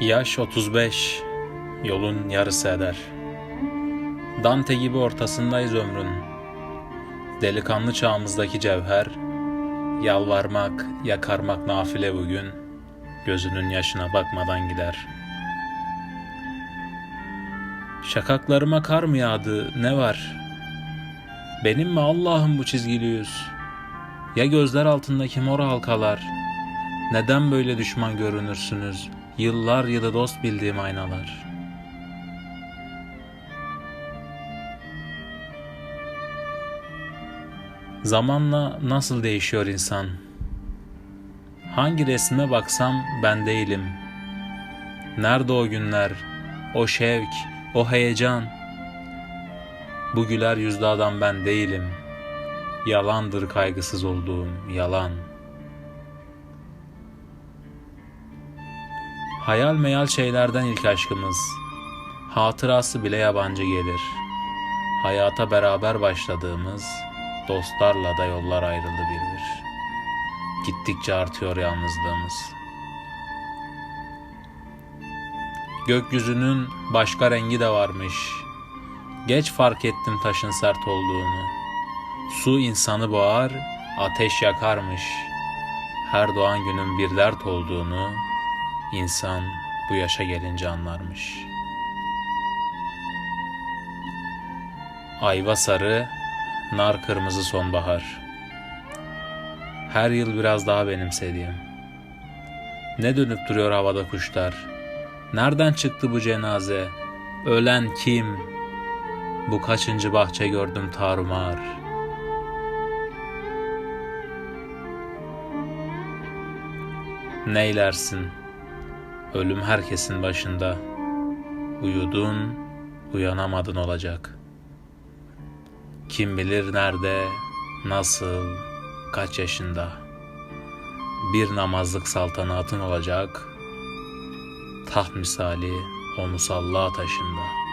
Yaş 35, yolun yarısı eder. Dante gibi ortasındayız ömrün. Delikanlı çağımızdaki cevher, yalvarmak, yakarmak nafile bugün, gözünün yaşına bakmadan gider. Şakaklarıma kar mı yağdı, ne var? Benim mi Allah'ım bu çizgili yüz? Ya gözler altındaki mor halkalar? Neden böyle düşman görünürsünüz? Yıllar yılı dost bildiğim aynalar. Zamanla nasıl değişiyor insan? Hangi resme baksam ben değilim. Nerede o günler, o şevk, o heyecan? Bu güler yüzlü adam ben değilim. Yalandır kaygısız olduğum, yalan. Hayal meyal şeylerden ilk aşkımız. Hatırası bile yabancı gelir. Hayata beraber başladığımız, dostlarla da yollar ayrıldı bir bir. Gittikçe artıyor yalnızlığımız. Gökyüzünün başka rengi de varmış. Geç fark ettim taşın sert olduğunu. Su insanı boğar, ateş yakarmış. Her doğan günün bir dert olduğunu insan bu yaşa gelince anlarmış. Ayva sarı, nar kırmızı sonbahar. Her yıl biraz daha benimsediğim. Ne dönüp duruyor havada kuşlar? Nereden çıktı bu cenaze? Ölen kim? Bu kaçıncı bahçe gördüm tarumar. Neylersin? Ölüm herkesin başında. Uyudun, uyanamadın olacak. Kim bilir nerede, nasıl, kaç yaşında. Bir namazlık saltanatın olacak. Taht misali o musalla taşında.''